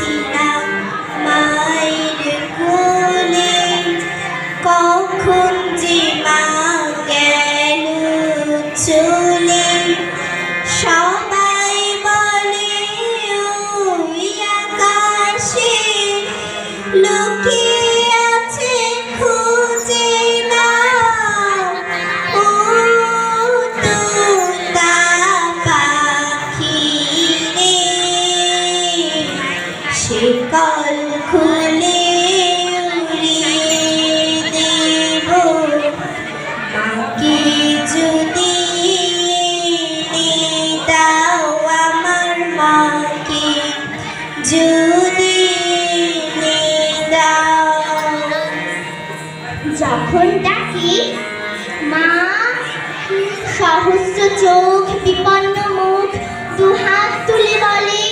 tea. যখন ডাকি, মা, সহস্র চোখ, বিপন্ন মুখ, দুহাত তুলে বলে,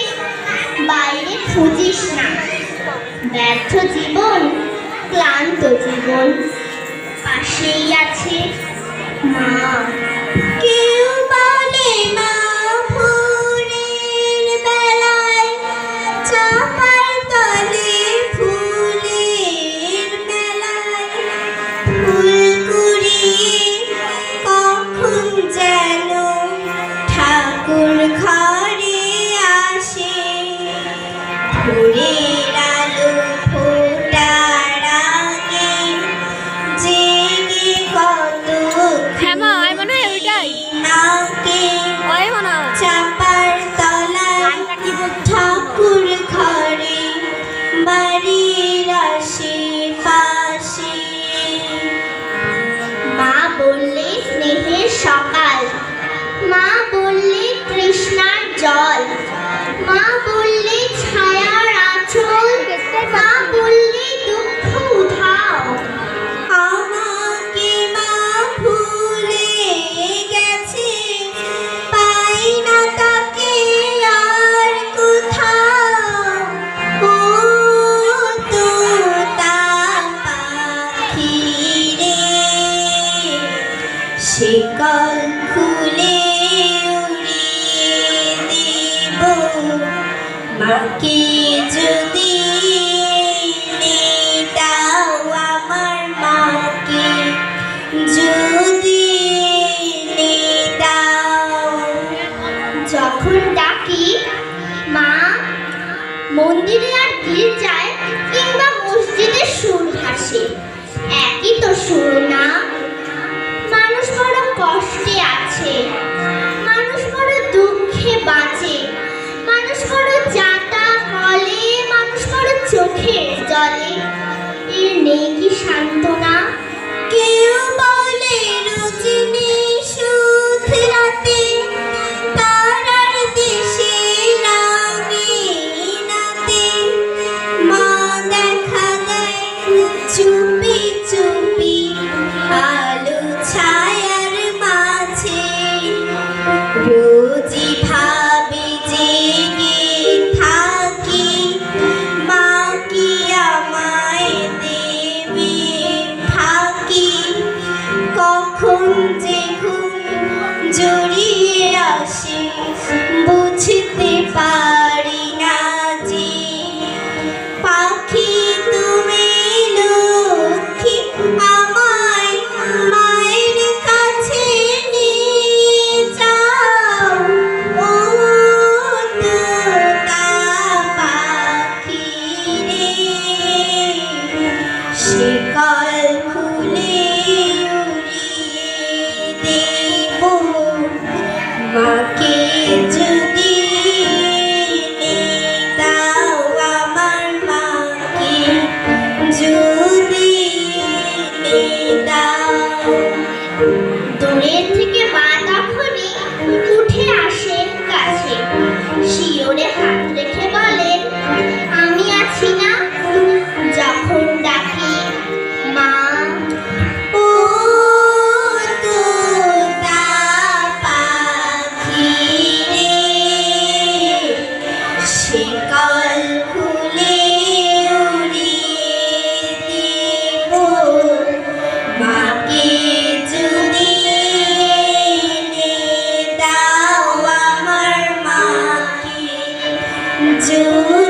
বাইরে খুঁজিস না। ব্যর্থ জীবন, ক্লান্ত জীবন। পাশেই আছে মা। সকাল। মা বললে কৃষ্ণার জল। মা বললে শিকল খুলে উড়িয়ে মাকে যদি দাও আমার মাকে, যদি দাও। যখন ডাকি, মা, মন্দিরে আর গির্জায় কিংবা মসজিদে সুর ভাসে, একই তো সুর না চোখের জলে নেই কি সান্ত্বনা। কেউ বলে রজনী সুধ রাতে তারার Bye. 九